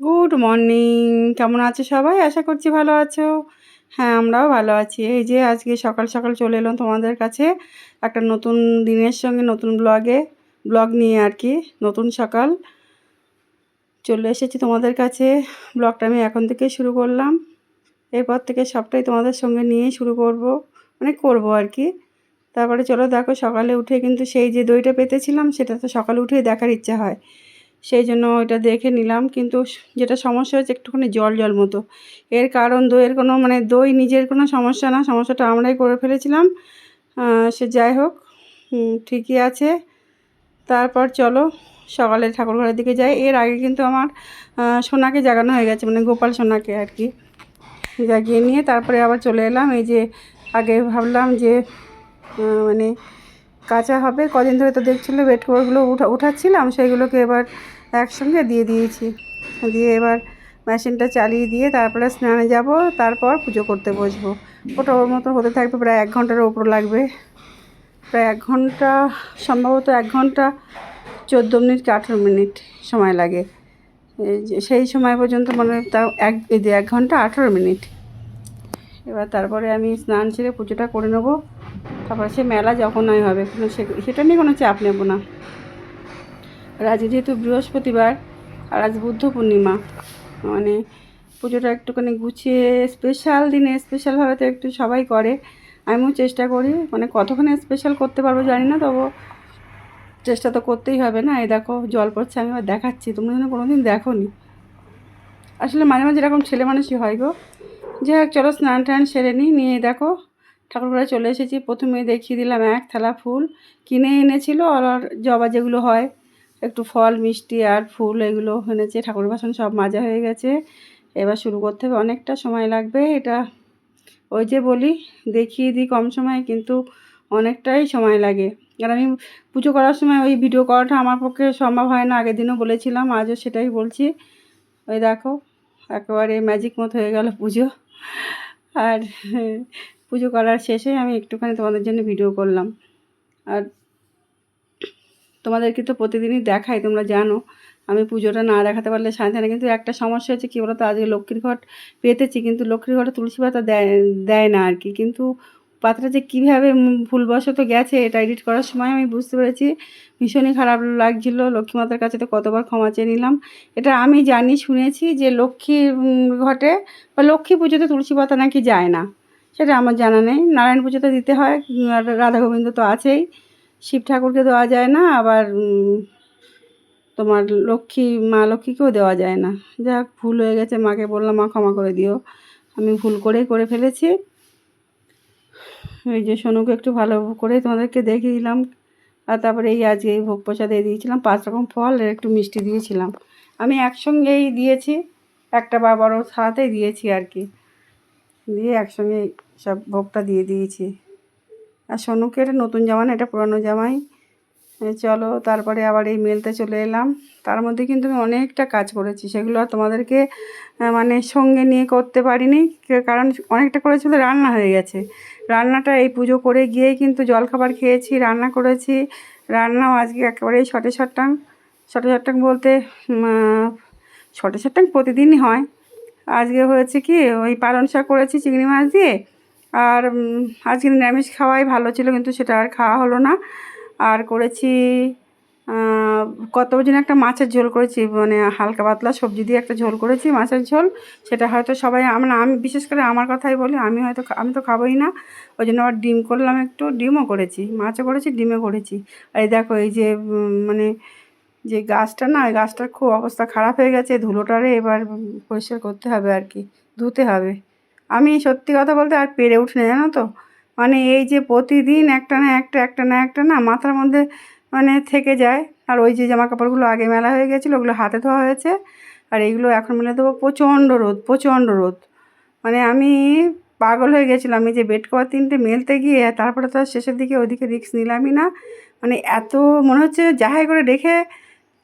Good morning কেমন আছো সবাই? আশা করছি ভালো আছো। হ্যাঁ আমরাও ভালো আছি। এই যে আজকে সকাল সকাল চলে এলাম তোমাদের কাছে একটা নতুন দিনের সঙ্গে নতুন ব্লগে ব্লগ নিয়ে আর কি, নতুন সকাল। চলে এসেছি তোমাদের কাছে। ব্লগটা আমি এখন থেকে শুরু করলাম। এরপর থেকে সবটাই তোমাদের সঙ্গে নিয়ে শুরু করব মানে করব আর কি। তারপরে চলো দেখো সকালে উঠে কিন্তু সেই যে দইটা পেতেছিলাম, সেটা তো সকালে উঠেই দেখার ইচ্ছা হয়। সেই জন্য ওইটা দেখে নিলাম। কিন্তু যেটা সমস্যা হয়েছে একটুখানি জল জল মতো। এর কারণ দইয়ের কোনো মানে দই নিজের কোনো সমস্যা না, সমস্যাটা আমরাই করে ফেলেছিলাম। সে যাই হোক ঠিকই আছে। তারপর চলো, সকালে ঠাকুরঘরের দিকে যাই। এর আগে কিন্তু আমার সোনাকে জাগানো হয়ে গেছে মানে গোপাল সোনাকে আর কি। জাগিয়ে নিয়ে তারপরে আবার চলে এলাম। এই যে আগে ভাবলাম যে মানে কাঁচা হবে, কদিন ধরে তো দেখছিলো বেড কভারগুলো উঠা, উঠাচ্ছিলাম, সেইগুলোকে এবার একসঙ্গে দিয়ে দিয়েছি। দিয়ে এবার মেশিনটা চালিয়ে দিয়ে তারপরে স্নানে যাব, তারপর পুজো করতে বসবো। ওটা ওর মতো হতে থাকবে, প্রায় এক ঘণ্টার ওপর লাগবে। প্রায় এক ঘণ্টা, সম্ভবত এক ঘণ্টা চোদ্দ মিনিট কি আঠেরো মিনিট সময় লাগে। সেই সময় পর্যন্ত মানে তার এক এক ঘণ্টা আঠেরো মিনিট। এবার তারপরে আমি স্নান ছেড়ে পুজোটা করে নেব। তারপরে সে মেলা যখন হয় হবে সেটা নিয়ে কোনো চাপ নেব না। আর আজ যেহেতু বৃহস্পতিবার, আর আজ বুদ্ধ পূর্ণিমা মানে পুজোটা একটুখানি গুছিয়ে স্পেশাল দিনে স্পেশালভাবে তো একটু সবাই করে। আমিও চেষ্টা করি মানে কতক্ষণে স্পেশাল করতে পারব জানি না, তবু চেষ্টা তো করতেই হবে না। এই দেখো, জল পড়ছে, আমি আবার দেখাচ্ছি। তোমরা যেন কোনো দিন দেখো নি আসলে মাঝে মাঝে এরকম ছেলে মানুষই হয় গো। যাই হোক, চলো স্নান টান সেরে নিই, নিয়ে দেখো ঠাকুরঘরে চলে এসেছি। প্রথমে দেখিয়ে দিলাম এক থালা ফুল। কিনে এনেছিল আর জবা যেগুলো হয়, একটু ফল, মিষ্টি আর ফুল এগুলো এনেছে। ঠাকুর বাসন সব মাজা হয়ে গেছে। এবার শুরু করতে হবে। অনেকটা সময় লাগবে, এটা ওই যে বলি, দেখিয়ে দিই কম সময়, কিন্তু অনেকটাই সময় লাগে। আর আমি পুজো করার সময় ওই ভিডিও করাটা আমার পক্ষে সম্ভব হয় না, আগের দিনও বলেছিলাম, আজও সেটাই বলছি। ওই দেখো, একেবারে ম্যাজিক মতো হয়ে গেল পুজো। আর পুজো করার শেষে আমি একটুখানি তোমাদের জন্য ভিডিও করলাম। আর তোমাদেরকে তো প্রতিদিনই দেখাই, তোমরা জানো। আমি পুজোটা না দেখাতে পারলে শান্তি না। কিন্তু একটা সমস্যা হচ্ছে কী বলতো, আজকে লক্ষ্মীর ঘট পেতেছি, কিন্তু লক্ষ্মীর ঘটে তুলসী পাতা দেয় দেয় না আর কি। কিন্তু পাতাটা যে কীভাবে ভুলবশত গেছে, এটা এডিট করার সময় আমি বুঝতে পেরেছি, ভীষণই খারাপ লাগছিল। লক্ষ্মী মাতার কাছে তো কতবার ক্ষমা চেয়ে নিলাম। এটা আমি জানি, শুনেছি যে লক্ষ্মীর ঘটে বা লক্ষ্মী পুজোতে তুলসী পাতা নাকি যায় না। সেটা আমার জানা নেই। নারায়ণ পুজোতে দিতে হয়, আর রাধা গোবিন্দ তো আছেই। শিব ঠাকুরকে দেওয়া যায় না, আবার তোমার লক্ষ্মী, মা লক্ষ্মীকেও দেওয়া যায় না। যাক, ভুল হয়ে গেছে, মাকে বললাম, মা ক্ষমা করে দিও। আমি ভুল করেই করে ফেলেছি। ওই যে সোনুকে একটু ভালো করে তোমাদেরকে দেখিয়ে দিলাম। আর তারপরে এই আজকে এই ভোগ প্রসাদে দিয়েছিলাম, পাঁচ রকম ফল আর একটু মিষ্টি দিয়েছিলাম। আমি একসঙ্গেই দিয়েছি, একটা বা বড় থালাতেই দিয়েছি আর কি। দিয়ে একসঙ্গে সব ভোগটা দিয়ে দিয়েছি। আর সোনুকে এটা নতুন জামা না এটা পুরানো জামাই। চলো, তারপরে আবার এই মেলতে চলে এলাম। তার মধ্যে কিন্তু আমি অনেকটা কাজ করেছি, সেগুলো আর তোমাদেরকে মানে সঙ্গে নিয়ে করতে পারিনি। কারণ অনেকটা করেছিল রান্না হয়ে গেছে। রান্নাটা এই পুজো করে গিয়েই কিন্তু জলখাবার খেয়েছি, রান্না করেছি। রান্নাও আজকে একেবারেই ছটে ছটাং ছটে ছটাং বলতে ছটে ছটাং প্রতিদিনই হয়। আজকে হয়েছে কি, ওই পালন শাক করেছি চিংড়ি মাছ দিয়ে। আর আজকে নিরামিষ খাওয়াই ভালো ছিল, কিন্তু সেটা আর খাওয়া হলো না। আর করেছি কত দিন একটা মাছের ঝোল করেছি মানে হালকা পাতলা সবজি দিয়ে একটা ঝোল করেছি, মাছের ঝোল। সেটা হয়তো সবাই আমরা আমি, বিশেষ করে আমার কথাই বলি, আমি হয়তো আমি তো খাবোই না। ওই জন্য আবার ডিম করলাম একটু, ডিমও করেছি, মাছও করেছি, ডিমও করেছি। আর এই দেখো, এই যে মানে যে গাছটা না, ওই গাছটার খুব অবস্থা খারাপ হয়ে গেছে ধুলোটারে এবার পরিষ্কার করতে হবে আর কি, ধুতে হবে। আমি সত্যি কথা বলতে আর পেরে উঠি জানো তো? মানে এই যে প্রতিদিন একটা না একটা একটা না একটা না মাথার মধ্যে মানে থেকে যায়। আর ওই যে জামা কাপড়গুলো আগে মেলা হয়ে গেছিল, ওগুলো হাতে ধোয়া হয়েছে। আর এইগুলো এখন মেলে দেবো প্রচণ্ড রোদ প্রচণ্ড রোদ। মানে আমি পাগল হয়ে গেছিলাম, এই যে বেড কভার তিনটে মেলতে গিয়ে, তারপরে তো শেষের দিকে ওদিকে রিক্স নিলামই না। মানে এত মনে হচ্ছে যাহাই করে রেখে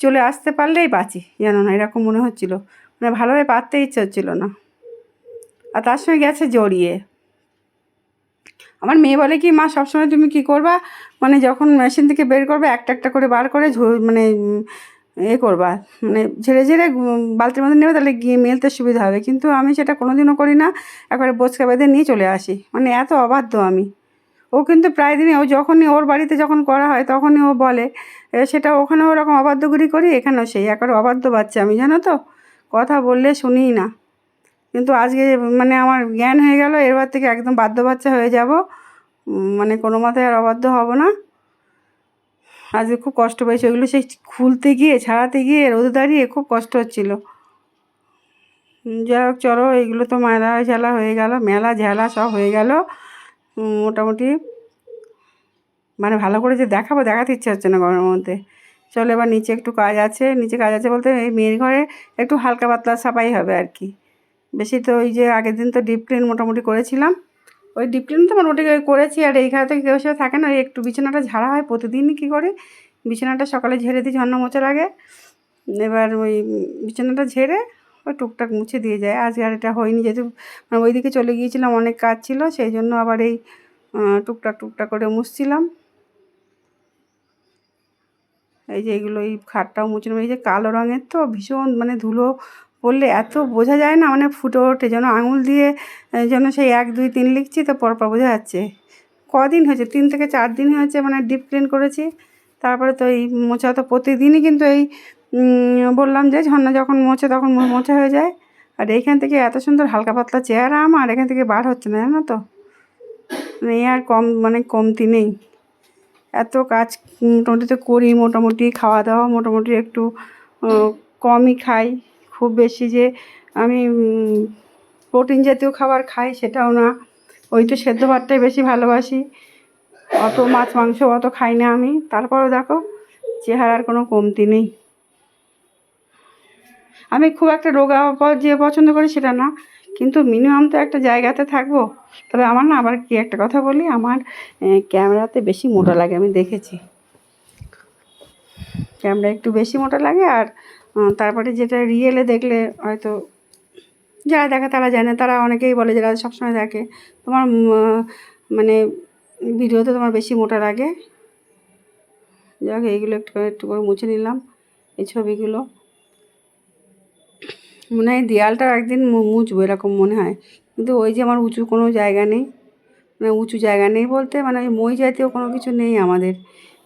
চলে আসতে পারলেই বাঁচি, জানো না, এরকম মনে হচ্ছিল। মানে ভালোভাবে পারতে ইচ্ছে হচ্ছিল না। আর তার সঙ্গে গেছে জড়িয়ে। আমার মেয়ে বলে কি, মা, সবসময় তুমি কি করবা? মানে যখন মেশিন থেকে বের করবে, একটা একটা করে বার করে মানে এ করবা। মানে ঝেড়ে ঝেড়ে বালতির মধ্যে নেবে, তাহলে গিয়ে মেলতে সুবিধা হবে। কিন্তু আমি সেটা কোনো দিনও করি না, একবারে বোচকা বেঁধে নিয়ে চলে আসি। মানে এত অবাধ্য আমি। ও কিন্তু প্রায় দিনই, ও যখনই ওর বাড়িতে যখন করা হয় তখনই ও বলে সেটা ওখানে ওরকম অবাধ্যগুলি করি, এখানেও সেই একবারে অবাধ্য বাচ্চা আমি, জানো তো? কথা বললে শুনিই না। কিন্তু আজকে মানে আমার জ্ঞান হয়ে গেল এরবার থেকে একদম বাধ্য বাচ্চা হয়ে যাব। মানে কোনো মতে আর অবাধ্য হব না। আজকে খুব কষ্ট পেয়েছি, ওইগুলো সেই খুলতে গিয়ে, ছাড়াতে গিয়ে, রোদে দাঁড়িয়ে খুব কষ্ট হচ্ছিল। যাই হোক, চলো, এইগুলো তো মেলা ঝেলা হয়ে গেল, মেলা ঝেলা সব হয়ে গেল। মোটামুটি মানে ভালো করে যে দেখাবো, দেখাতে ইচ্ছে হচ্ছে না গরমের মধ্যে। চলো এবার নিচে একটু কাজ আছে। নিচে কাজ আছে বলতে এই মেয়ের ঘরে একটু হালকা পাতলা সাফাই হবে আর কি। বেশি তো ওই যে আগের দিন তো ডিপ ক্লিন মোটামুটি করেছিলাম। ওই ডিপ ক্লিন তো মোটামুটি করেছি আর এইখানে তো কেউ সেও থাকে না। ওই একটু বিছানাটা ঝাড়া হয় প্রতিদিনই কী করি? বিছানাটা সকালে ঝেড়ে দিই, ঝর্ণা মোচার আগে এবার ওই বিছানাটা ঝেড়ে ওই টুকটাক মুছে দিয়ে যায়। আজকে আর এটা হয়নি, যেহেতু মানে ওইদিকে চলে গিয়েছিলাম, অনেক কাজ ছিল, সেই জন্য আবার এই টুকটাক টুকটাক করে মুছছিলাম। এই যে এগুলো, এই খাটটাও মুছলাম। এই যে কালো রঙের তো ভীষণ মানে ধুলো পড়লে এত বোঝা যায় না মানে ফুটে ওঠে, যেন আঙুল দিয়ে যেন সেই এক, দুই, তিন লিখছি, তো পরপর বোঝা যাচ্ছে। কদিন হয়েছে, তিন থেকে চার দিন হয়েছে মানে ডিপ ক্লিন করেছি। তারপরে তো এই মোছা তো প্রতিদিনই কিন্তু এই বললাম যে ঝর্ণা যখন মোছে তখন মোছা হয়ে যায়। আর এইখান থেকে এত সুন্দর হালকা পাতলা চেহারা আমার, এখান থেকে বার হচ্ছে না, জানো তো? মানে আর কম মানে কমতি নেই। এত কাজ মোটামুটি তো করি, মোটামুটি খাওয়া দাওয়া মোটামুটি একটু কমই খাই। খুব বেশি যে আমি প্রোটিন জাতীয় খাবার খাই সেটাও না। ওই তো সেদ্ধ ভাতটাই বেশি ভালোবাসি। অত মাছ, মাংস অত খাই না আমি। তারপরেও দেখো, চেহারার কোনো কমতি নেই। আমি খুব একটা রোগা যে পছন্দ করি সেটা না। কিন্তু মিনিমাম তো একটা জায়গাতে থাকব। তবে আমার না আবার কি একটা কথা বলি? আমার ক্যামেরাতে বেশি মোটা লাগে, আমি দেখেছি। ক্যামেরা একটু বেশি মোটা লাগে আর তারপরে যেটা রিয়েলে দেখলে হয়তো যারা দেখে তারা জানে, তারা অনেকেই বলে যারা সবসময় দেখে, তোমার মানে ভিডিওতে তোমার বেশি মোটা লাগে। যাক, এইগুলো একটু একটু করে মুছে নিলাম, এই ছবিগুলো। মনে হয় দেয়ালটা একদিন মু- মুছবো এরকম মনে হয়। কিন্তু ওই যে আমার উঁচু কোনো জায়গা নেই। মানে উঁচু জায়গা নেই বলতে মানে ওই মই জাতীয় কোনো কিছু নেই আমাদের।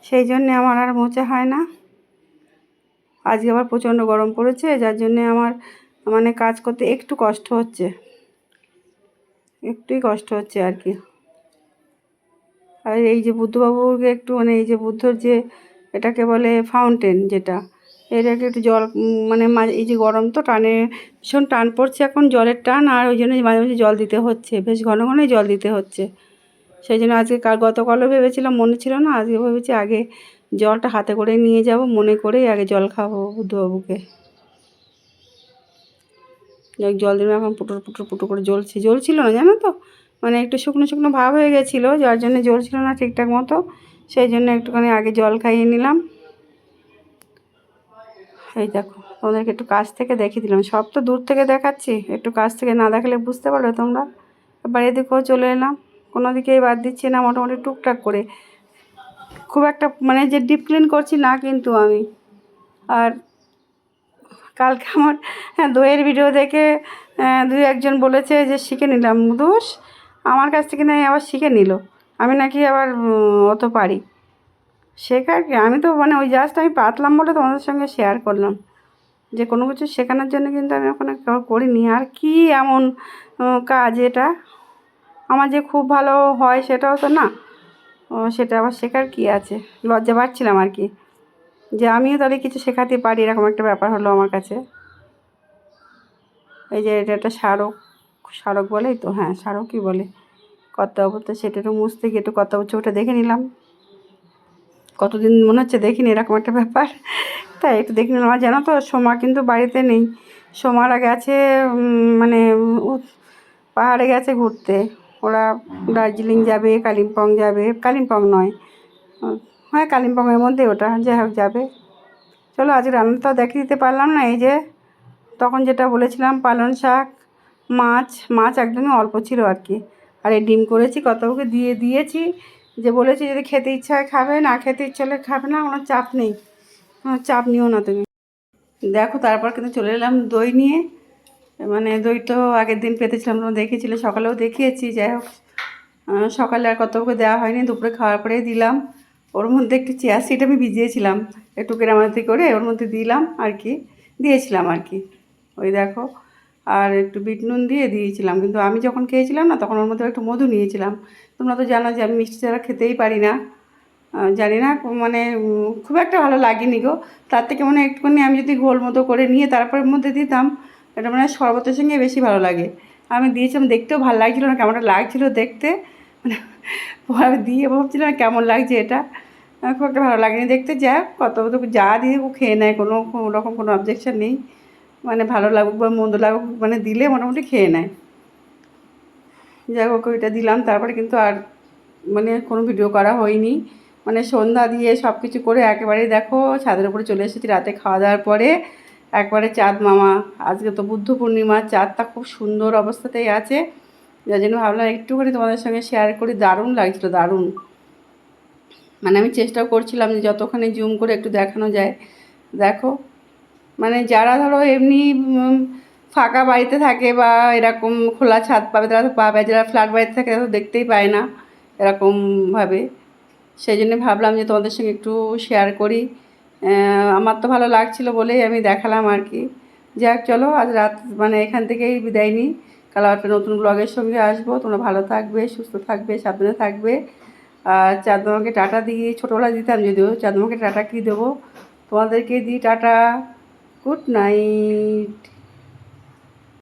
সেই জন্যে আমার আর মোচা হয় না। আজকে আবার প্রচণ্ড গরম পড়েছে, যার জন্যে আমার মানে কাজ করতে একটু কষ্ট হচ্ছে। একটুই কষ্ট হচ্ছে আর কি। আর এই যে বুদ্ধবাবুকে একটু মানে এই যে বুদ্ধর যে এটাকে বলে ফাউন্টেন যেটা এটাকে একটু জল মানে এই যে গরম তো টানে, ভীষণ টান পড়ছে এখন জলের টান, আর ওই জন্য মাঝে মাঝে জল দিতে হচ্ছে, বেশ ঘন ঘনই জল দিতে হচ্ছে। সেই জন্য আজকে কাল, গতকালও ভেবেছিলাম, মনে ছিল না, আজকে ভেবেছি আগে জলটা হাতে করে নিয়ে যাব, মনে করেই আগে জল খাব বুদ্ধবাবুকে জল দিলাম, এখন পুটুর পুটুর পুটুর করে জ্বলছে। জ্বলছিল না, জানো তো? মানে একটু শুকনো শুকনো ভাব হয়ে গেছিল, যার জন্য জ্বলছিল না ঠিকঠাক মতো। সেই জন্য একটুখানি আগে জল খাইয়ে নিলাম। এই দেখো তোমাদেরকে একটু কাছ থেকে দেখিয়ে দিলাম। সব তো দূর থেকে দেখাচ্ছি একটু কাছ থেকে না দেখালে বুঝতে পারবে তোমরা। এবার এদিকেও চলে এলাম কোনো দিকেই বাদ দিচ্ছি না মোটামুটি টুকটাক করে। খুব একটা মানে যে ডিপ ক্লিন করছি না কিন্তু আমি। আর কালকে আমার হ্যাঁ দইয়ের ভিডিও দেখে আহ, দুই একজন বলেছে যে শিখে নিলাম। দোষ আমার কাছ থেকে নাই আবার শিখে নিল। আমি নাকি আবার অত পারি। শেখার কি? আমি তো মানে ওই জাস্ট আমি পাতলাম বলে তোমাদের সঙ্গে শেয়ার করলাম। যে কোনো কিছু শেখানোর জন্য কিন্তু আমি ওখানে করিনি। আর কি এমন কাজ এটা? আমার যে খুব ভালো হয় সেটাও তো না। ও, সেটা আবার শেখার কি আছে? লজ্জা পাচ্ছিলাম আর কি। যে আমিও তাহলে কিছু শেখাতে পারি এরকম একটা ব্যাপার হলো আমার কাছে। এই যে এটা একটা স্মারক স্মারক বলেই তো হ্যাঁ স্মারকই বলে। কর্তাব্য তো সেটা একটু মুছতে গিয়ে একটু কর্তাব্য চোখটা দেখে নিলাম। কতদিন মনে হচ্ছে দেখিনি এরকম একটা ব্যাপার। তাই একটু দেখে আর জানো তো, সোমা কিন্তু বাড়িতে নেই। সোমারা গেছে মানে পাহাড়ে গেছে ঘুরতে। ওরা দার্জিলিং যাবে, কালিম্পং যাবে। কালিম্পং নয়। হ্যাঁ কালিম্পংয়ের মধ্যে ওটা, যাই হোক যাবে। চলো, আজ রান্না তো দেখিয়ে দিতে পারলাম না, এই যে তখন যেটা বলেছিলাম, পালং শাক, মাছ। মাছ একদমই অল্প ছিল আর কি। আর এই ডিম করেছি কতগুলো দিয়ে দিয়েছি। যে বলেছি যদি খেতে ইচ্ছা হয় খাবে, না খেতে ইচ্ছা হলে খাবে না কোনো চাপ নেই। কোনো চাপ নিও না তুমি। দেখো, তারপর কিন্তু চলে এলাম দই নিয়ে। মানে দই তো আগের দিন পেতেছিলাম তোমরা দেখেছিলে, সকালেও দেখিয়েছি, যাই হোক। সকালে আর কতকে দেওয়া হয়নি, দুপুরে খাওয়ার পরেই দিলাম। ওর মধ্যে একটু চেয়ার সিট আমি ভিজিয়েছিলাম, একটু কেরামাতি করে ওর মধ্যে দিলাম আর কি, দিয়েছিলাম আর কি। ওই দেখো আর একটু বিট নুন দিয়ে দিয়েছিলাম। কিন্তু আমি যখন খেয়েছিলাম না, তখন ওর মধ্যে একটু মধু নিয়েছিলাম। তোমরা তো জানো যে আমি মিষ্টি ছাড়া খেতেই পারি না। জানি না মানে খুব একটা ভালো লাগেনি গো। তার থেকে মানে একটুখানি আমি যদি গোল মতো করে নিয়ে তারপর মধ্যে দিতাম, এটা মানে শরবতের সঙ্গে বেশি ভালো লাগে। আমি দিয়েছিলাম, দেখতেও ভালো লাগছিল না, কেমনটা লাগছিল দেখতে। মানে আমি দিয়ে ভাবছিলাম কেমন লাগছে এটা। খুব একটা ভালো লাগেনি। দেখতে যাক, কত যা দিয়ে খেয়ে নেয়, কোনো রকম কোনো অবজেকশন নেই। মানে ভালো লাগুক বা মন্দ লাগুক মানে দিলে মোটামুটি খেয়ে নেয়। যাই হোক ওইটা দিলাম, তারপরে কিন্তু আর মানে কোনো ভিডিও করা হয়নি। মানে সন্ধ্যা দিয়ে সব কিছু করে একেবারে দেখো, ছাদের উপরে চলে এসেছি রাতে খাওয়া দাওয়ার পরে। একবারে চাঁদ মামা, আজকে তো বুদ্ধ পূর্ণিমা, চাঁদটা খুব সুন্দর অবস্থাতেই আছে। যার জন্য ভাবলাম একটুখানি তোমাদের সঙ্গে শেয়ার করি, দারুণ লাগছিল, দারুণ। মানে আমি চেষ্টাও করছিলাম যে যতখানি জুম করে একটু দেখানো যায়। দেখো মানে যারা ধরো এমনি ফাঁকা বাড়িতে থাকে বা এরকম খোলা ছাদ পাবে, তারা তো পাবে যারা ফ্ল্যাট বাড়িতে থাকে তারা তো দেখতেই পায় না এরকমভাবে সেই জন্য ভাবলাম যে তোমাদের সঙ্গে একটু শেয়ার করি। আমার তো ভালো লাগছিল বলেই আমি দেখালাম আর কি। যাক, চলো আজ রাত মানে এখান থেকেই বিদায় নিই। কাল একটা নতুন ব্লগের সঙ্গে আসব। তোমরা ভালো থাকবে, সুস্থ থাকবে, সাবধানে থাকবে। আর চাঁদমাকে টাটা দিয়ে ছোটোবেলা দিতাম, যদিও চাঁদমাকে টাটা কী দেবো? তোমাদেরকে দিই টাটা। Good night.